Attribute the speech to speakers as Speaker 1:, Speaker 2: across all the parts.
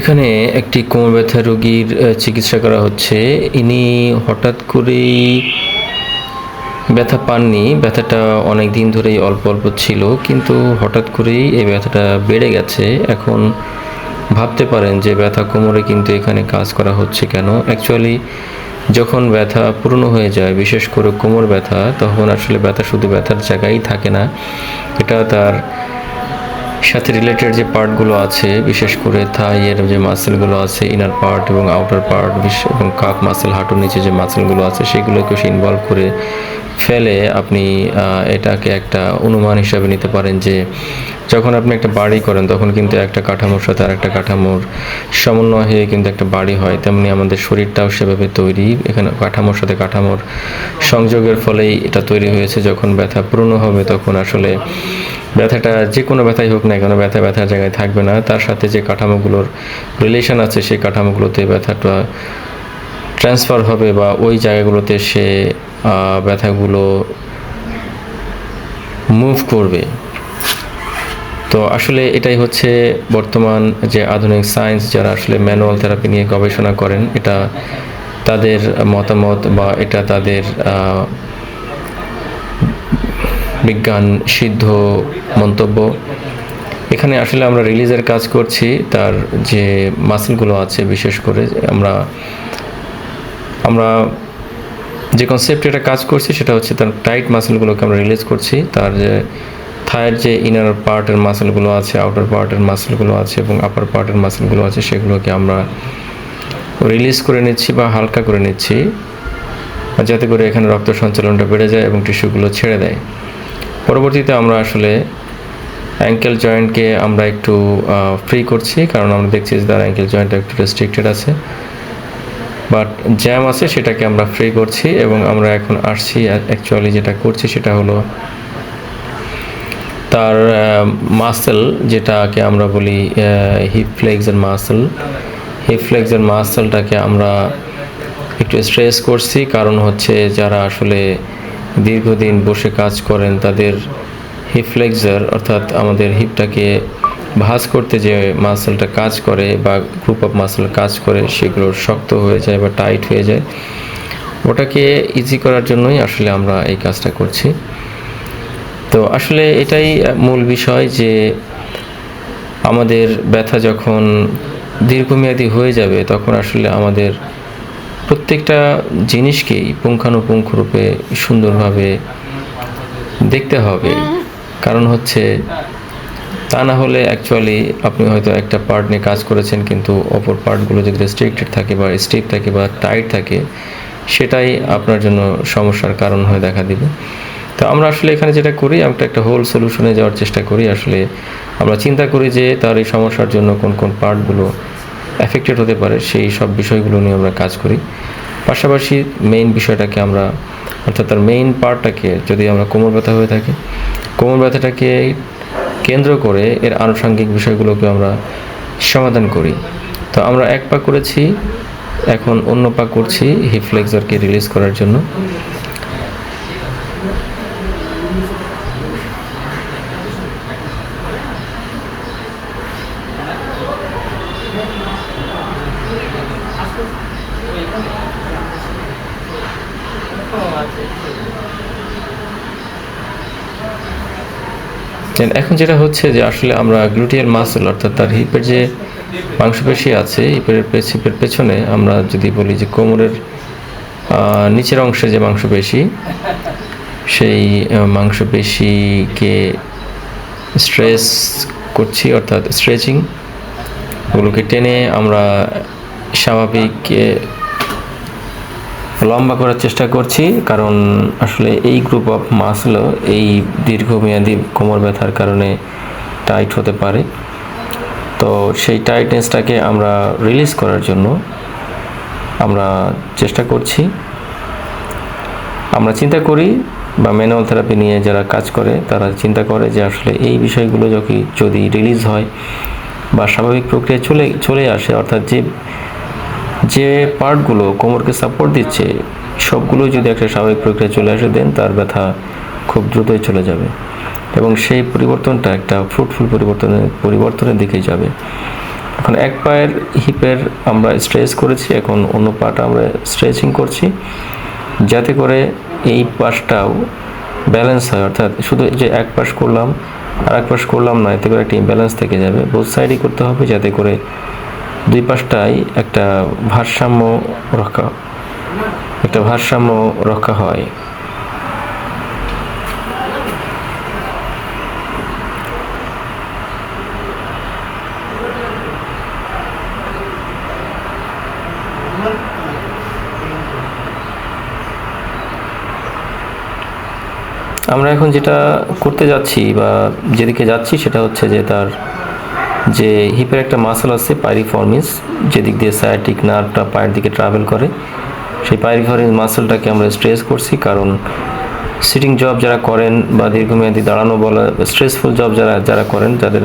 Speaker 1: এখানে একটি কোমর ব্যথা রোগীর চিকিৎসা করা হচ্ছে। ইনি হঠাৎ করেই ব্যথা পাননি। ব্যথাটা অনেক দিন ধরেই অল্প অল্প ছিল, কিন্তু হঠাৎ করেই এই ব্যথাটা বেড়ে গেছে। এখন ভাবতে পারেন যে ব্যথা কোমরে কিন্তু এখানে কাজ করা হচ্ছে কেন? অ্যাকচুয়ালি যখন ব্যথা পুরনো হয়ে যায়, বিশেষ করে কোমর ব্যথা, তখন আসলে ব্যথা শুধু ব্যথার জায়গায় থাকে না। এটা তার সাথে রিলেটেড যে পার্টগুলো আছে, বিশেষ করে থাইয়ের যে মাসেলগুলো আছে ইনার পার্ট এবং আউটার পার্ট এবং কাপ মাসেল হাঁটুর নিচে যে মাসেলগুলো আছে সেগুলোকে সে ইনভলভ করে ফেলে। আপনি এটাকে একটা অনুমান হিসাবে নিতে পারেন যে যখন আপনি একটা বাড়ি করেন, তখন কিন্তু একটা কাঠামোর সাথে আর একটা কাঠামোর সমন্বয় হয়ে কিন্তু একটা বাড়ি হয়। তেমনি আমাদের শরীরটাও সেভাবে তৈরি। এখানে কাঠামোর সাথে কাঠামোর সংযোগের ফলেই এটা তৈরি হয়েছে। যখন ব্যথা পূর্ণ হবে, তখন আসলে ব্যথাটা যে কোনো ব্যথাই হোক না কেন, ব্যথা ব্যথার জায়গায় থাকবে না। তার সাথে যে কাঠামোগুলোর রিলেশন আছে, সেই কাঠামোগুলোতে ব্যথাটা ট্রান্সফার হবে বা ওই জায়গাগুলোতে সে ব্যথাগুলো মুভ করবে। তো আসলে এটাই হচ্ছে বর্তমান যে আধুনিক সায়েন্স যারা আসলে ম্যানুয়াল থেরাপি নিয়ে গবেষণা করেন, এটা তাদের মতামত বা এটা তাদের বিজ্ঞান সিদ্ধ মন্তব্য। এখানে আসলে আমরা রিলিজের কাজ করছি, তার যে মাসেলগুলো আছে বিশেষ করে আমরা আমরা যে কনসেপ্টে এটা কাজ করছি সেটা হচ্ছে তার টাইট মাসেলগুলোকে আমরা রিলিজ করছি, তার যে থায়ের যে ইনার পার্টের মাসেলগুলো আছে আউটার পার্টের মাসেলগুলো আছে এবং আপার পার্টের মাসেলগুলো আছে, সেগুলোকে আমরা রিলিজ করে নিচ্ছি বা হালকা করে নিচ্ছি যাতে করে এখানে রক্ত সঞ্চালনটা বেড়ে যায় এবং টিস্যুগুলো ছেড়ে দেয়। পরবর্তীতে আমরা আসলে অ্যাঙ্কেল জয়েন্টকে আমরা একটু ফ্রি করছি, কারণ আমরা দেখছি যে তার অ্যাঙ্কেল জয়েন্টটা একটু রেস্ট্রিক্টেড আছে। বাট জ্যাম আছে, সেটাকে আমরা ফ্রি করছি এবং আমরা এখন আসছি অ্যাকচুয়ালি যেটা করছি সেটা হলো তার মাসেল যেটাকে আমরা বলি হিপ ফ্লেক্স ফ্লেক্সের মাসেল হিপ ফ্লেক্সের মাসেলটাকে আমরা একটু স্ট্রেস করছি। কারণ হচ্ছে যারা আসলে দীর্ঘদিন বসে কাজ করেন, তাদের হিপ ফ্লেক্সার অর্থাৎ আমাদের হিপটাকে ভাঁজ করতে যে মাসেলটা কাজ করে বা গ্রুপ অফ মাসেল কাজ করে, সেগুলো শক্ত হয়ে যায় বা টাইট হয়ে যায়। ওটাকে ইজি করার জন্যই আসলে আমরা এই কাজটা করছি। তো আসলে এটাই মূল বিষয় যে আমাদের ব্যথা যখন দীর্ঘমেয়াদী হয়ে যাবে, তখন আসলে আমাদের প্রত্যেকটা জিনিসকেই পুঙ্খানুপুঙ্খ রূপে সুন্দরভাবে দেখতে হবে। কারণ হচ্ছে তা না হলে অ্যাকচুয়ালি আপনি হয়তো একটা পার্ট নিয়ে কাজ করেছেন কিন্তু অপর পার্টগুলো যদি রেস্ট্রিক্টেড থাকে বা স্টিপ থাকে বা টাইট থাকে, সেটাই আপনার জন্য সমস্যার কারণ হয়ে দেখা দিবে। তো আমরা আসলে এখানে যেটা করি, আমরা একটা হোল সলিউশনে যাওয়ার চেষ্টা করি। আসলে আমরা চিন্তা করি যে তার এই সমস্যার জন্য কোন কোন পার্টগুলো এফেক্টেড হতে পারে, সেই সব বিষয়গুলো নিয়ে আমরা কাজ করি। পাশাপাশি মেইন বিষয়টাকে আমরা, অর্থাৎ তার মেইন পার্টটাকে যদি আমরা কোমর ব্যথা হয়ে থাকে, কোমর ব্যথাটাকে কেন্দ্র করে এর আনুষঙ্গিক বিষয়গুলোকে আমরা সমাধান করি। তো আমরা এক পা করেছি, এখন অন্য পা করছি হিপ ফ্লেক্সারকে রিলিজ করার জন্য। এখন যেটা হচ্ছে যে আসলে আমরা গ্লুটিয়াল মাসেল অর্থাৎ তার হিপের যে মাংসপেশি আছে হিপের হিপের পেছনে আমরা যদি বলি যে কোমরের নিচের অংশে যে মাংসপেশি, সেই মাংসপেশিকে স্ট্রেস করছি, অর্থাৎ স্ট্রেচিং ওগুলোকে টেনে আমরা স্বাভাবিক লম্বা করার চেষ্টা করছি, কারণ আসলে এই গ্রুপ অফ মাসলও এই দীর্ঘমেয়াদী কোমর ব্যথার কারণে টাইট হতে পারে। তো সেই টাইটনেসটাকে আমরা রিলিজ করার জন্য আমরা চেষ্টা করছি। আমরা চিন্তা করি বা ম্যানুয়াল থেরাপি নিয়ে যারা কাজ করে, তারা চিন্তা করে যে আসলে এই বিষয়গুলো যদি যদি রিলিজ হয় বা স্বাভাবিক প্রক্রিয়া চলে চলে আসে, অর্থাৎ যে যে পার্টগুলো কোমরকে সাপোর্ট দিচ্ছে, সবগুলো যদি একটা স্বাভাবিক প্রক্রিয়া চলে আসে দেন তার ব্যথা খুব দ্রুতই চলে যাবে। এবং সেই পরিবর্তনটা একটা ফ্রুটফুল পরিবর্তনের পরিবর্তনের দিকে যাবে। এখন এক পায়ের হিপের আমরা স্ট্রেচ করেছি, এখন অন্য পাটা আমরা স্ট্রেচিং করছি। যাতে করে এই পাশটাও ব্যালেন্স হয়, অর্থাৎ শুধু যে এক পাশ করলাম আর এক পাশ করলাম না, এতে করে একটা ইমব্যালেন্স থেকে যাবে। বোথ সাইডই করতে হবে, যাতে করে দুই পাশটাই একটা ভারসাম্য রক্ষা, একটা ভারসাম্য রক্ষা হয়। আমরা এখন যেটা করতে যাচ্ছি বা যেদিকে যাচ্ছি সেটা হচ্ছে যে তার যে হিপের একটা মাসল আছে পাইরিফর্মিস যেদিক দিয়ে সায়াটিক নার্ভটা পায়ের দিকে ট্রাভেল করে। সেই পাইরিফর্মিস মাসলটাকে আমরা স্ট্রেস করছি কারণ সিটিং জব যারা করেন বা দীর্ঘমেয়াদী দাঁড়ানো বলা স্ট্রেসফুল জব যারা যারা করেন, যাদের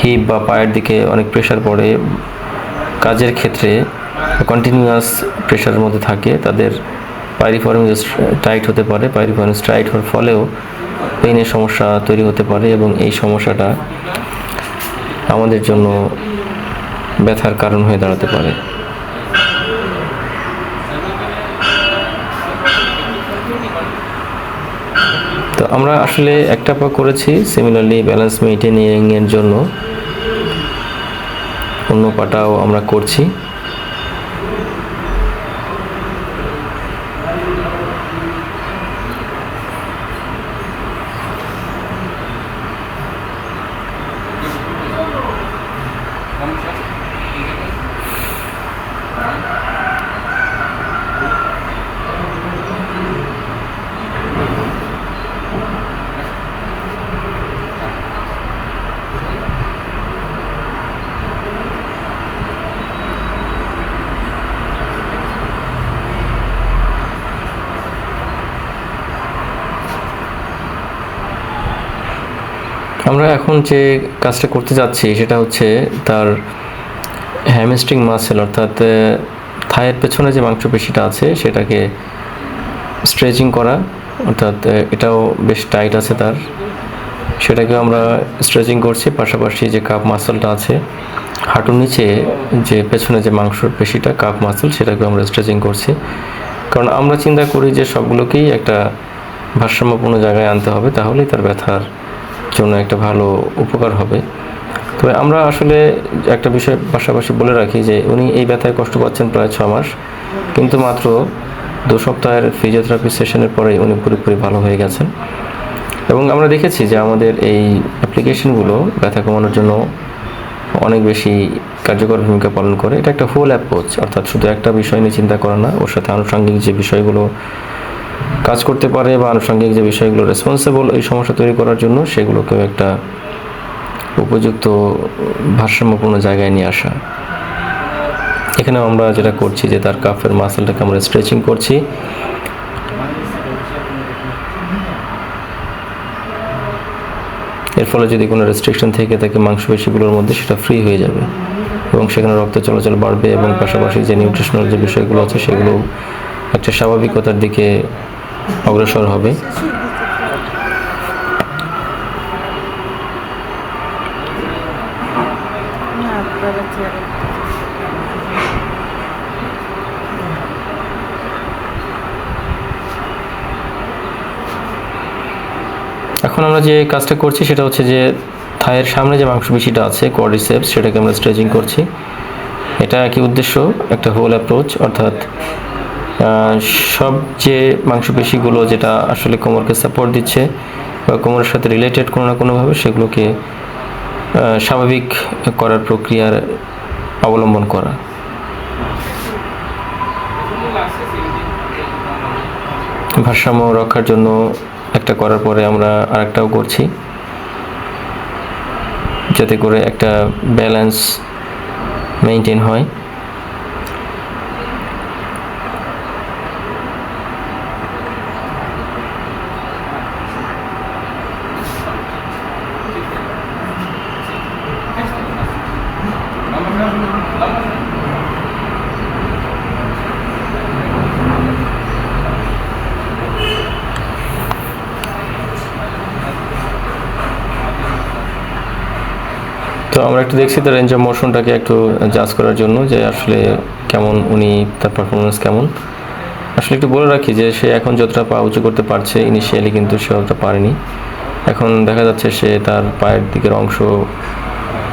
Speaker 1: হিপ বা পায়ের দিকে অনেক প্রেশার পড়ে, কাজের ক্ষেত্রে কন্টিনিউয়াস প্রেশারের মধ্যে থাকে, তাদের পাইরিফর্মিস টাইট হতে পারে। পাইরিফর্মিস টাইট হওয়ার ফলেও পেইনের সমস্যা তৈরি হতে পারে এবং এই সমস্যাটা আমাদের জন্য ব্যথার কারণ হয়ে দাঁড়াতে পারে। তো আমরা আসলে একটা পা করেছি সিমিলারলি ব্যালেন্স মেইনটেনিং এর জন্য। অন্য পাটাও আমরা করছি। আমরা এখন যে কাজটা করতে যাচ্ছি সেটা হচ্ছে তার হ্যামস্ট্রিং মাসেল অর্থাৎ থায়ের পেছনে যে মাংসপেশিটা আছে সেটাকে স্ট্রেচিং করা, অর্থাৎ এটাও বেশ টাইট আছে তার। সেটাকে আমরা স্ট্রেচিং করছি, পাশাপাশি যে কাপ মাসেলটা আছে, হাঁটুর নিচে যে পেছনে যে মাংসর পেশিটা কাপ মাসেল সেটাকে আমরা স্ট্রেচিং করছি। কারণ আমরা চিন্তা করি যে সবগুলোকেই একটা ভারসাম্যপূর্ণ জায়গায় আনতে হবে, তাহলেই তার ব্যথার জন্য একটা ভালো উপকার হবে। তবে আমরা আসলে একটা বিষয় পাশাপাশি বলে রাখি যে, উনি এই ব্যথায় কষ্ট পাচ্ছেন প্রায় ছ মাস। কিন্তু মাত্র দু সপ্তাহের ফিজিওথেরাপি সেশনের পরেই উনি পুরোপুরি ভালো হয়ে গেছেন। এবং আমরা দেখেছি যে, আমাদের এই অ্যাপ্লিকেশনগুলো ব্যথা কমানোর জন্য অনেক বেশি কার্যকর ভূমিকা পালন করে। এটা একটা হোল অ্যাপ্রোচ অর্থাৎ শুধু একটা বিষয় নিয়ে চিন্তা করা না, ওর সাথে আনুষঙ্গিক যে বিষয়গুলো কাজ করতে পারে বা আনুষঙ্গিক যে বিষয়গুলো রেসপন্সিবল এই সমস্যা তৈরি করার জন্য সেগুলোকেও একটা উপযুক্ত ভারসাম্যপূর্ণ জায়গায় নিয়ে আসা। এখানে আমরা যেটা করছি যে তার কাফের মাসেলটাকে আমরা স্ট্রেচিং করছি। এর ফলে যদি কোনো রেস্ট্রিকশন থেকে থাকে মাংসপেশিগুলোর মধ্যে সেটা ফ্রি হয়ে যাবে এবং সেখানে রক্ত চলাচল বাড়বে এবং পাশাপাশি যে নিউট্রিশনাল যে বিষয়গুলো আছে সেগুলো একটা স্বাভাবিকতার দিকে অগ্রসর হবে। এখন আমরা যে কাজটা করছি সেটা হচ্ছে যে থায়ের সামনে যে মাংসপেশিটা আছে কোয়াড্রিসেপস সেটাকে আমরা স্ট্রেচিং করছি। এটা একই উদ্দেশ্য, একটা হোল অ্যাপ্রোচ অর্থাৎ সব যে মাংসপেশিগুলো যেটা আসলে কোমরকে সাপোর্ট দিচ্ছে বা কোমরের সাথে রিলেটেড কোনো না কোনোভাবে সেগুলোকে স্বাভাবিক করার প্রক্রিয়ার অবলম্বন করা। ভারসাম্য রক্ষার জন্য একটা করার পরে আমরা আরেকটাও করছি। যাতে করে একটা ব্যালেন্স মেনটেন হয়। তো আমরা একটু দেখছি তার রেঞ্জ অফ মোশনটাকে একটু জাজ করার জন্য যে আসলে কেমন উনি তার পারফরমেন্স কেমন। আসলে একটু বলে রাখি যে সে এখন যতটা পা উঁচু করতে পারছে ইনিশিয়ালি কিন্তু সে অতটা পারেনি। এখন দেখা যাচ্ছে সে তার পায়ের দিকের অংশ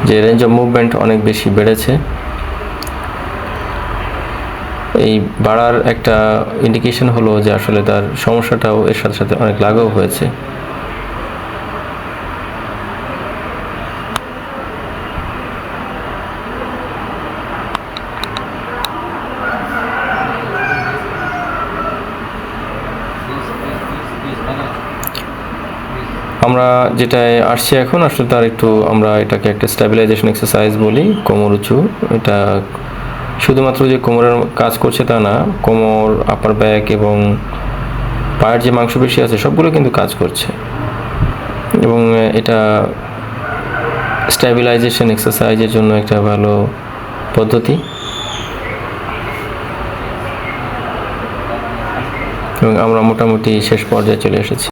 Speaker 1: যে রেঞ্জ অফ মুভমেন্ট অনেক বেশি বেড়েছে। এই বাড়ার একটা ইন্ডিকেশন হলো যে আসলে তার সমস্যাটাও এর সাথে সাথে অনেক লাঘব হয়েছে। আমরা যেটায় আসছি এখন, আসলে তার একটু আমরা এটাকে একটা স্ট্যাবিলাইজেশন এক্সারসাইজ বলি, কোমর উঁচু। এটা শুধুমাত্র যে কোমরের কাজ করছে তা না, কোমর আপার ব্যাক এবং পায়ের যে মাংসপেশি আছে, সবগুলো কিন্তু কাজ করছে। এবং এটা স্ট্যাবিলাইজেশন এক্সারসাইজের জন্য একটা ভালো পদ্ধতি। এবং আমরা মোটামুটি শেষ পর্যায়ে চলে এসেছি।